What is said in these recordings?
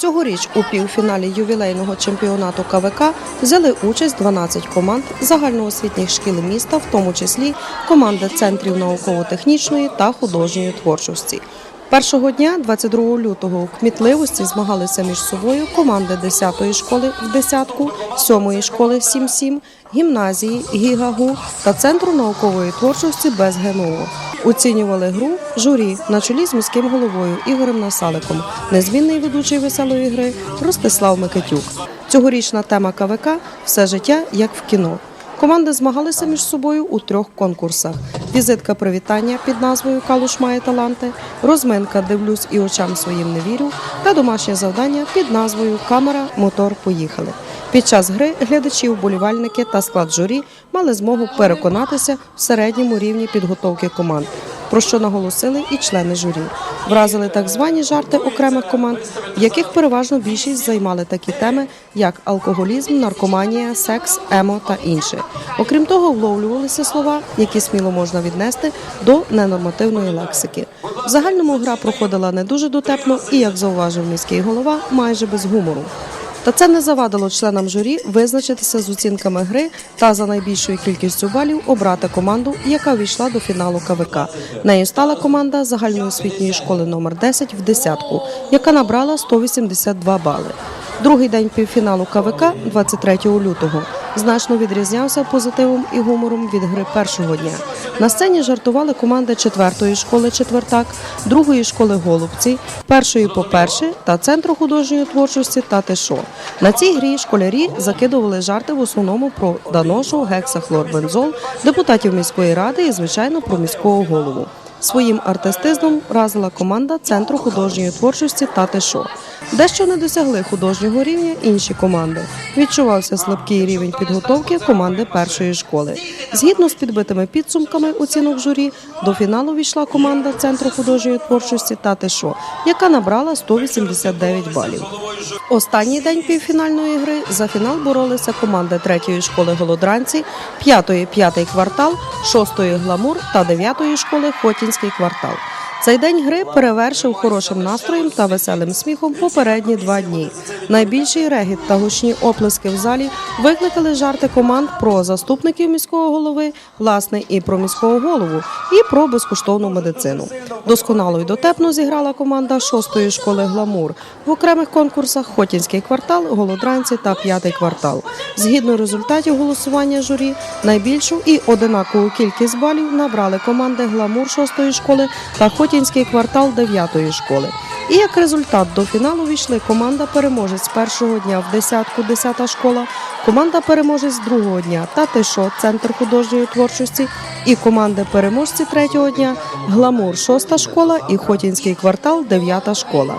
Цьогоріч у півфіналі ювілейного чемпіонату КВК взяли участь 12 команд загальноосвітніх шкіл міста, в тому числі команди центрів науково-технічної та художньої творчості. Першого дня, 22 лютого, у кмітливості змагалися між собою команди 10-ї школи в десятку, 7-ї школи 7-7, гімназії Гігагу та центру наукової творчості без ГНО. Оцінювали гру журі на чолі з міським головою Ігорем Насаликом, незмінний ведучий веселої гри Ростислав Микитюк. Цьогорічна тема КВК все життя як в кіно. Команди змагалися між собою у трьох конкурсах: візитка привітання під назвою Калуш має таланти, розминка Дивлюсь і очам своїм не вірю та домашнє завдання під назвою Камера, мотор, поїхали. Під час гри глядачі, вболівальники та склад журі мали змогу переконатися в середньому рівні підготовки команд, про що наголосили і члени журі. Вразили так звані жарти окремих команд, в яких переважно більшість займали такі теми, як алкоголізм, наркоманія, секс, емо та інше. Окрім того, вловлювалися слова, які сміло можна віднести до ненормативної лексики. В загальному гра проходила не дуже дотепно і, як зауважив міський голова, майже без гумору. Та це не завадило членам журі визначитися з оцінками гри та за найбільшою кількістю балів обрати команду, яка війшла до фіналу КВК. Нею стала команда загальноосвітньої школи номер 10 в десятку, яка набрала 182 бали. Другий день півфіналу КВК 23 лютого значно відрізнявся позитивом і гумором від гри першого дня. На сцені жартували команди четвертої школи Четвертак, другої школи Голубці, першої по перше та центру художньої творчості та Тишо. На цій грі школярі закидували жарти в основному про Даношу, гексахлорбензол, депутатів міської ради і, звичайно, про міського голову. Своїм артистизмом вразила команда Центру художньої творчості та Тишо. Дещо не досягли художнього рівня інші команди. Відчувався слабкий рівень підготовки команди першої школи. Згідно з підбитими підсумками оцінок журі, до фіналу війшла команда Центру художньої творчості та Тишо, яка набрала 189 балів. Останній день півфінальної гри за фінал боролися команди третьої школи Голодранці, п'ятої п'ятий квартал, шостої гламур та дев'ятої школи Хотінський квартал. Цей день гри перевершив хорошим настроєм та веселим сміхом попередні два дні. Найбільший регіт та гучні оплески в залі викликали жарти команд про заступників міського голови, власне, і про міського голову, і про безкоштовну медицину. Досконало й дотепно зіграла команда шостої школи Гламур в окремих конкурсах Хотінський квартал, Голодранці та п'ятий квартал. Згідно результатів голосування журі, найбільшу і одинакову кількість балів набрали команди Гламур шостої школи та Хотінський квартал дев'ятої школи. І як результат до фіналу війшли команда переможець першого дня в десятку, десята школа, команда переможець другого дня та Тишо, центр художньої творчості, і команди переможці третього дня Гламур, шоста школа і Хотінський квартал, дев'ята школа.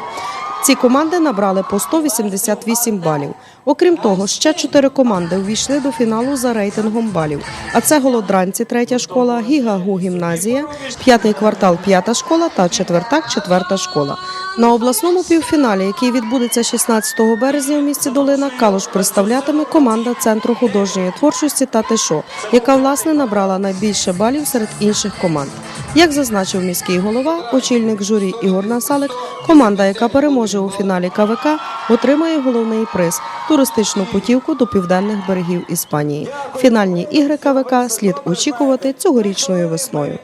Ці команди набрали по 188 балів. Окрім того, ще чотири команди увійшли до фіналу за рейтингом балів. А це Голодранці, третя школа, Гігагу гімназія, п'ятий квартал, п'ята школа та четвертак, четверта школа. На обласному півфіналі, який відбудеться 16 березня у місті Долина, Калуш представлятиме команда Центру художньої творчості та Тишо, яка власне набрала найбільше балів серед інших команд. Як зазначив міський голова, очільник журі Ігор Насалик, команда, яка переможе у фіналі КВК, отримає головний приз туристичну путівку до південних берегів Іспанії. Фінальні ігри КВК слід очікувати цьогорічною весною.